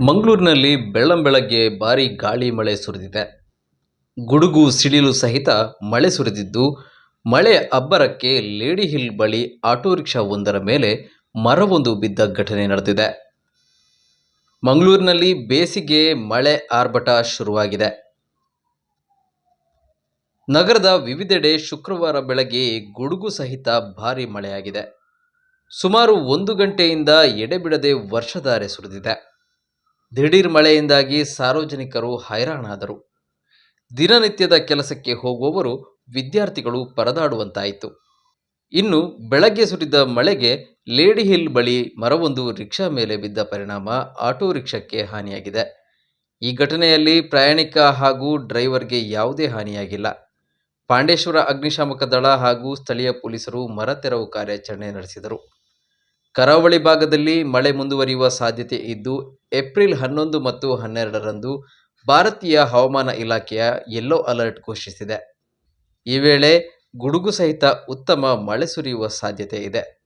ಮಂಗಳೂರಿನಲ್ಲಿ ಬೆಳ್ಳಂಬೆಳಗ್ಗೆ ಭಾರಿ ಗಾಳಿ ಮಳೆ ಸುರಿದಿದೆ. ಗುಡುಗು ಸಿಡಿಲು ಸಹಿತ ಮಳೆ ಸುರಿದಿದ್ದು, ಮಳೆ ಅಬ್ಬರಕ್ಕೆ ಲೇಡಿ ಹಿಲ್ ಬಳಿ ಆಟೋ ರಿಕ್ಷಾ ಒಂದರ ಮೇಲೆ ಮರವೊಂದು ಬಿದ್ದ ಘಟನೆ ನಡೆದಿದೆ. ಮಂಗಳೂರಿನಲ್ಲಿ ಬೇಸಿಗೆ ಮಳೆ ಆರ್ಭಟ ಶುರುವಾಗಿದೆ. ನಗರದ ವಿವಿಧೆಡೆ ಶುಕ್ರವಾರ ಬೆಳಗ್ಗೆ ಗುಡುಗು ಸಹಿತ ಭಾರಿ ಮಳೆಯಾಗಿದೆ. ಸುಮಾರು ಒಂದು ಗಂಟೆಯಿಂದ ಎಡೆಬಿಡದೆ ವರ್ಷಧಾರೆ ಸುರಿದಿದೆ. ದಿಢೀರ್ ಮಳೆಯಿಂದಾಗಿ ಸಾರ್ವಜನಿಕರು ಹೈರಾಣಾದರು. ದಿನನಿತ್ಯದ ಕೆಲಸಕ್ಕೆ ಹೋಗುವವರು ವಿದ್ಯಾರ್ಥಿಗಳು ಪರದಾಡುವಂತಾಯಿತು. ಇನ್ನು ಬೆಳಗ್ಗೆ ಸುರಿದ ಮಳೆಗೆ ಲೇಡಿ ಹಿಲ್ ಬಳಿ ಮರವೊಂದು ರಿಕ್ಷಾ ಮೇಲೆ ಬಿದ್ದ ಪರಿಣಾಮ ಆಟೋ ರಿಕ್ಷಾಕ್ಕೆ ಹಾನಿಯಾಗಿದೆ. ಈ ಘಟನೆಯಲ್ಲಿ ಪ್ರಯಾಣಿಕ ಹಾಗೂ ಡ್ರೈವರ್ಗೆ ಯಾವುದೇ ಹಾನಿಯಾಗಿಲ್ಲ. ಪಾಂಡೇಶ್ವರ ಅಗ್ನಿಶಾಮಕ ದಳ ಹಾಗೂ ಸ್ಥಳೀಯ ಪೊಲೀಸರು ಮರ ತೆರವು ಕಾರ್ಯಾಚರಣೆ ನಡೆಸಿದರು. ಕರಾವಳಿ ಭಾಗದಲ್ಲಿ ಮಳೆ ಮುಂದುವರಿಯುವ ಸಾಧ್ಯತೆ ಇದ್ದು, ಏಪ್ರಿಲ್ ಹನ್ನೊಂದು ಮತ್ತು ಹನ್ನೆರಡರಂದು ಭಾರತೀಯ ಹವಾಮಾನ ಇಲಾಖೆಯ ಯೆಲ್ಲೋ ಅಲರ್ಟ್ ಘೋಷಿಸಿದೆ. ಈ ವೇಳೆ ಗುಡುಗು ಸಹಿತ ಉತ್ತಮ ಮಳೆ ಸುರಿಯುವ ಸಾಧ್ಯತೆ ಇದೆ.